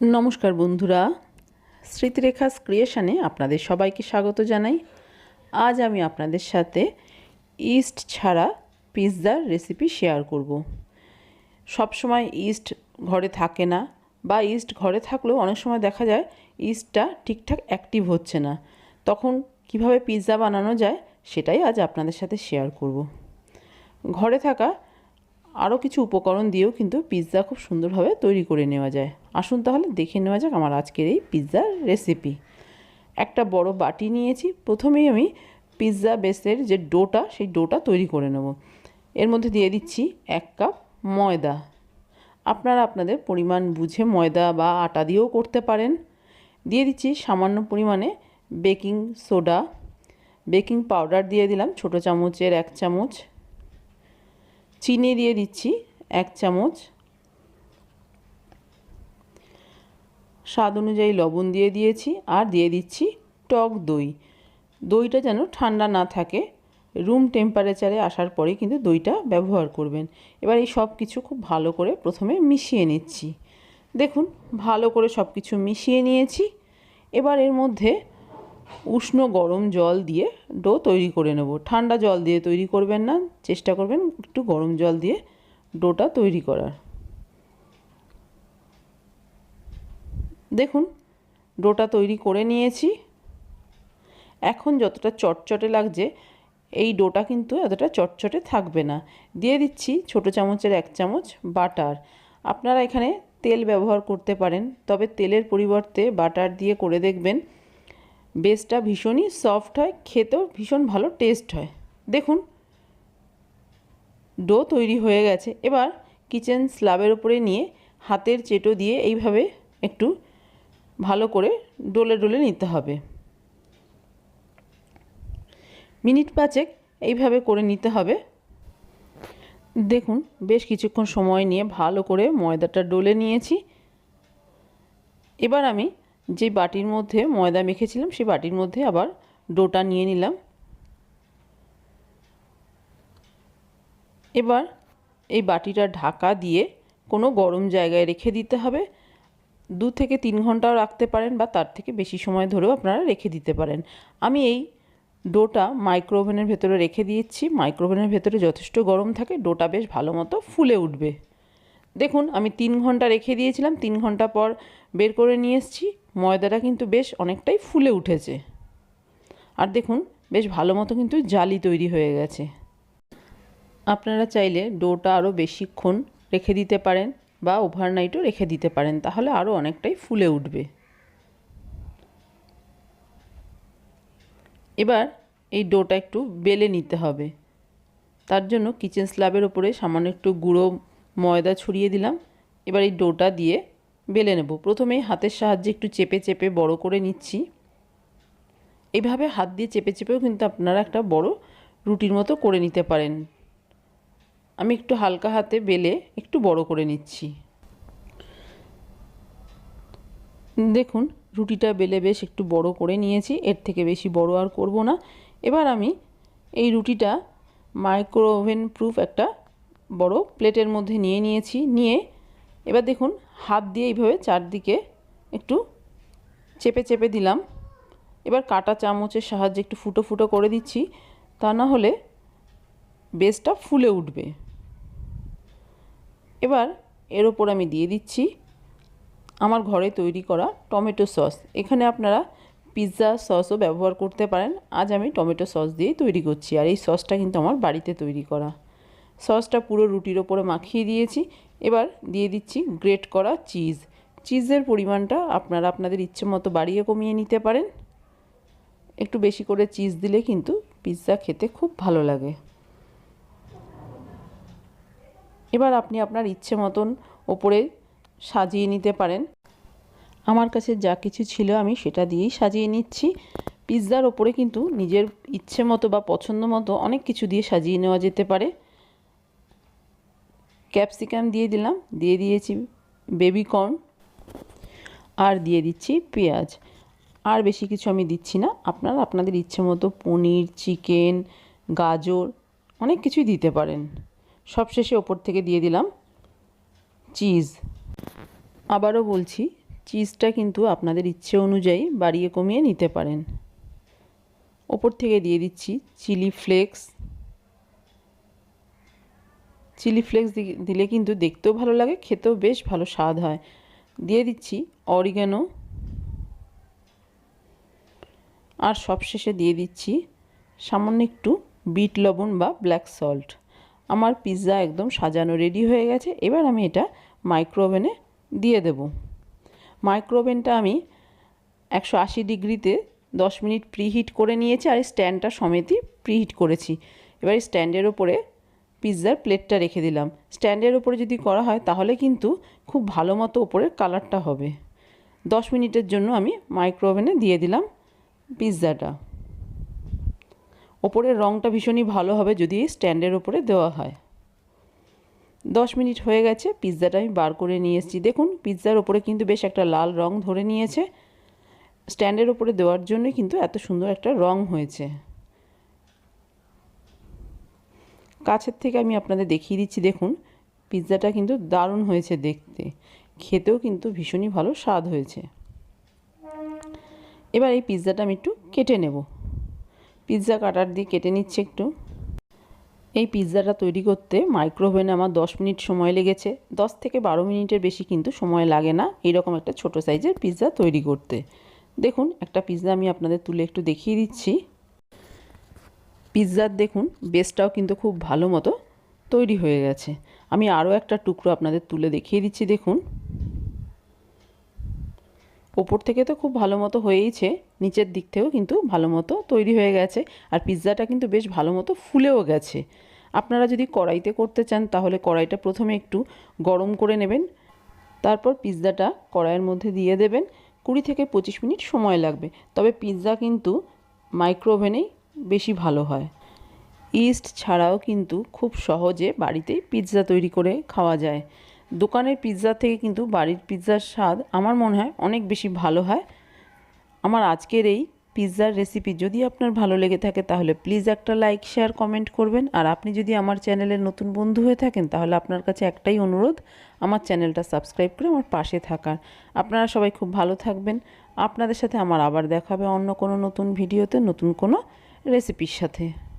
নমস্কার বন্ধুরা। স্মৃতিরেখাস ক্রিয়েশানে আপনাদের সবাইকে স্বাগত জানাই। আজ আমি আপনাদের সাথে ইস্ট ছাড়া পিৎজার রেসিপি শেয়ার করব। সব সময় ইস্ট ঘরে থাকে না বা ইস্ট ঘরে থাকলেও অনেক সময় দেখা যায় ইস্টটা ঠিকঠাক অ্যাক্টিভ হচ্ছে না। তখন কীভাবে পিৎজা বানানো যায় সেটাই আজ আপনাদের সাথে শেয়ার করব। ঘরে থাকা আরও কিছু উপকরণ দিয়েও কিন্তু পিৎজা খুব সুন্দরভাবে তৈরি করে নেওয়া যায়। আসুন তাহলে দেখে নেওয়া যাক আমার আজকের এই পিৎজার রেসিপি একটা বড় বাটি নিয়েছি। প্রথমেই আমি পিৎজা বেসের যে ডোটা, সেই ডোটা তৈরি করে নেব। এর মধ্যে দিয়ে দিচ্ছি এক কাপ ময়দা। আপনারা আপনাদের পরিমাণ বুঝে ময়দা বা আটা দিয়েও করতে পারেন। দিয়ে দিচ্ছি সামান্য পরিমাণে বেকিং সোডা বেকিং পাউডার দিয়ে দিলাম, ছোটো চামচের এক চামচ। চিনি দিয়ে দিচ্ছি এক চামচ। স্বাদ অনুযায়ী লবণ দিয়ে দিয়েছি আর দিয়ে দিচ্ছি টক দই। দইটা যেন ঠান্ডা না থাকে রুম টেম্পারেচারে আসার পরে কিন্তু দইটা ব্যবহার করবেন। এবার এই সব কিছু খুব ভালো করে প্রথমে মিশিয়ে নিচ্ছি। দেখুন, ভালো করে সব কিছু মিশিয়ে নিয়েছি। এবার এর মধ্যে উষ্ণ গরম জল দিয়ে ডো তৈরি করে নেব। ঠান্ডা জল দিয়ে তৈরি করবেন না, চেষ্টা করবেন একটু গরম জল দিয়ে ডোটা তৈরি করার। দেখুন, ডোটা তৈরি করে নিয়েছি। এখন যতটা চটচটে লাগছে, এই ডোটা কিন্তু এতটা চটচটে থাকবে না। দিয়ে দিচ্ছি ছোটো চামচের এক চামচ বাটার। আপনারা এখানে তেল ব্যবহার করতে পারেন, তবে তেলের পরিবর্তে বাটার দিয়ে করে দেখবেন। বেসটা ভীষণই সফট হয়, খেতেও ভীষণ ভালো টেস্ট হয়। দেখুন ডো তৈরি হয়ে গেছে। এবার কিচেন স্ল্যাবের উপরে নিয়ে হাতের চেটো দিয়ে এইভাবে একটু ভালো করে ডোলে ডোলে নিতে হবে। মিনিট পাঁচেক এইভাবে করে নিতে হবে। দেখুন, বেশ কিছুক্ষণ সময় নিয়ে ভালো করে ময়দাটা ডলে নিয়েছি। এবার আমি যে বাটির মধ্যে ময়দা মেখেছিলাম, সেই বাটির মধ্যে আবার ডোটা নিয়ে নিলাম। এবার এই বাটিটা ঢাকা দিয়ে কোনো গরম জায়গায় রেখে দিতে হবে। দু থেকে তিন ঘন্টাও রাখতে পারেন বা তার থেকে বেশি সময় ধরেও আপনারা রেখে দিতে পারেন। আমি এই ডোটা মাইক্রোওভেনের ভেতরে রেখে দিয়েছি। মাইক্রোওভেনের ভেতরে যথেষ্ট গরম থাকে, ডোটা বেশ ভালো মতো ফুলে উঠবে। দেখুন, আমি তিন ঘণ্টা রেখে দিয়েছিলাম। তিন ঘণ্টা পর বের করে নিয়ে এসেছি। ময়দাটা কিন্তু বেশ অনেকটাই ফুলে উঠেছে। আর দেখুন, বেশ ভালো মতো কিন্তু জালি তৈরি হয়ে গেছে। আপনারা চাইলে ডোটা আরও বেশিক্ষণ রেখে দিতে পারেন বা ওভারনাইটও রেখে দিতে পারেন, তাহলে আরও অনেকটাই ফুলে উঠবে। এবার এই ডোটা একটু বেলে নিতে হবে। তার জন্য কিচেন স্ল্যাবের ওপরে সামান্য একটু গুঁড়ো ময়দা ছড়িয়ে দিলাম। এবার এই ডোটা দিয়ে বেলে নেব। প্রথমে হাতের সাহায্যে একটু চেপে চেপে বড় করে নিচ্ছি। এভাবে হাত দিয়ে চেপে চেপেও কিন্তু আপনারা একটা বড় রুটির মতো করে নিতে পারেন। আমি একটু হালকা হাতে বেলে একটু বড় করে নিচ্ছি। দেখুন, রুটিটা বেলে বেশ একটু বড় করে নিয়েছি। এর থেকে বেশি বড় আর করব না। এবার আমি এই রুটিটা মাইক্রো ওভেন প্রুফ একটা বড় প্লেটের মধ্যে নিয়ে নিয়েছি। নিয়ে এবার দেখুন, হাত দিয়ে এইভাবে চারদিকে একটু চেপে চেপে দিলাম। এবার কাটা চামচের সাহায্যে একটু ফুটো ফুটো করে দিচ্ছি, তা না হলে বেসটা ফুলে উঠবে। এবার এর ওপর আমি দিয়ে দিচ্ছি আমার ঘরে তৈরি করা টমেটো সস। এখানে আপনারা পিৎজা সসও ব্যবহার করতে পারেন। আজ আমি টমেটো সস দিয়েই তৈরি করছি, আর এই সসটা কিন্তু আমার বাড়িতে তৈরি করা। সসটা পুরো রুটির ওপরে মাখিয়ে দিয়েছি। এবার দিয়ে দিচ্ছি গ্রেট করা চিজ। চিজের পরিমাণটা আপনারা আপনাদের ইচ্ছে মতো বাড়িয়ে কমিয়ে নিতে পারেন। একটু বেশি করে চিজ দিলে কিন্তু পিৎজা খেতে খুব ভালো লাগে। এবার আপনি আপনার ইচ্ছে মতন ওপরে সাজিয়ে নিতে পারেন। আমার কাছে যা কিছু ছিল আমি সেটা দিয়েই সাজিয়ে নিচ্ছি। পিৎজার ওপরে কিন্তু নিজের ইচ্ছে মতো বা পছন্দ মতো অনেক কিছু দিয়ে সাজিয়ে নেওয়া যেতে পারে। ক্যাপসিকাম দিয়ে দিলাম, দিয়ে দিয়েছি বেবি কর্ন আর দিয়ে দিচ্ছি পেঁয়াজ। আর বেশি কিছু আমি দিচ্ছি না, আপনারা আপনাদের ইচ্ছে মতো পনির, চিকেন, গাজর, অনেক কিছুই দিতে পারেন। সবশেষে ওপর থেকে দিয়ে দিলাম চিজ। আবারও বলছি, চিজটা কিন্তু আপনাদের ইচ্ছে অনুযায়ী বাড়িয়ে কমিয়ে নিতে পারেন। ওপর থেকে দিয়ে দিচ্ছি চিলি ফ্লেক্স। চিলি ফ্লেক্স দিলে কিন্তু দেখতেও ভালো লাগে, খেতেও বেশ ভালো স্বাদ হয়। দিয়ে দিচ্ছি অরিগ্যানো আর সবশেষে দিয়ে দিচ্ছি সামান্য একটু বিট লবণ বা ব্ল্যাক সল্ট। আমার পিৎজা একদম সাজানো রেডি হয়ে গেছে, এবার আমি এটা মাইক্রো ওভেনে দিয়ে দেব। মাইক্রো ওভেনটা আমি একশো আশি ডিগ্রিতে দশ মিনিট প্রিহিট করে নিয়েছি, আর স্ট্যান্ডটা সমেতই প্রিহিট করেছি। এবার স্ট্যান্ডের ওপরে পিৎজার প্লেটটা রেখে দিলাম। স্ট্যান্ডের ওপরে যদি করা হয়, তাহলে কিন্তু খুব ভালো মতো ওপরের কালারটা হবে। দশ মিনিটের জন্য আমি মাইক্রো ওভেনে দিয়ে দিলাম পিৎজাটা। ওপরের রঙটা ভীষণই ভালো হবে যদি স্ট্যান্ডের ওপরে দেওয়া হয়। দশ মিনিট হয়ে গেছে, পিৎজাটা আমি বার করে নিয়ে এসেছি। দেখুন, পিৎজার ওপরে কিন্তু বেশ একটা লাল রং ধরে নিয়েছে। স্ট্যান্ডের ওপরে দেওয়ার জন্যই কিন্তু এত সুন্দর একটা রং হয়েছে। কাছের থেকে আমি আপনাদের দেখিয়ে দিচ্ছি, দেখুন। পিৎজাটা কিন্তু দারুণ হয়েছে দেখতে। খেতেও কিন্তু ভীষণই ভালো স্বাদ হয়েছে। এবার এই পিৎজাটা আমি একটু কেটে নেব। পিৎজা কাটার দিয়ে কেটে নিচ্ছে একটু। এই পিৎজাটা তৈরি করতে মাইক্রোওভেনে আমার দশ মিনিট সময় লেগেছে। দশ থেকে বারো মিনিটের বেশি কিন্তু সময় লাগে না এরকম একটা ছোট সাইজের পিৎজা তৈরি করতে। দেখুন, একটা পিৎজা আমি আপনাদের তুলে একটু দেখিয়ে দিচ্ছি। পিৎজার দেখুন, বেসটাও কিন্তু খুব ভালো মতো তৈরি হয়ে গেছে। আমি আরও একটা টুকরো আপনাদের তুলে দেখিয়ে দিচ্ছি, দেখুন। ওপর থেকে তো খুব ভালো মতো হয়েইছে, নিচের দিক থেকেও কিন্তু ভালো মতো তৈরি হয়ে গেছে, আর পিৎজাটা কিন্তু বেশ ভালো মতো ফুলেও গেছে। আপনারা যদি কড়াইতে করতে চান, তাহলে কড়াইটা প্রথমে একটু গরম করে নেবেন, তারপর পিৎজাটা কড়াইয়ের মধ্যে দিয়ে দেবেন। কুড়ি থেকে পঁচিশ মিনিট সময় লাগবে। তবে পিৎজা কিন্তু মাইক্রোওভেনেই বেশি ভালো হয়। ইস্ট ছাড়াও কিন্তু খুব সহজে বাড়িতেই পিৎজা তৈরি করে খাওয়া যায়। দোকানের পিৎজা থেকে কিন্তু বাড়ির পিৎজার স্বাদ আমার মনে হয় অনেক বেশি ভালো হয়। আমার আজকের এই পিৎজার রেসিপি যদি আপনার ভালো লেগে থাকে তাহলে প্লিজ একটা লাইক, শেয়ার, কমেন্ট করবেন। আর আপনি যদি আমার চ্যানেলের নতুন বন্ধু হয়ে থাকেন তাহলে আপনার কাছে একটাই অনুরোধ, আমার চ্যানেলটা সাবস্ক্রাইব করে আমার পাশে থাকার। আপনারা সবাই খুব ভালো থাকবেন। আপনাদের সাথে আমার আবার দেখা হবে অন্য কোনো নতুন ভিডিওতে, নতুন কোনো রেসিপির সাথে।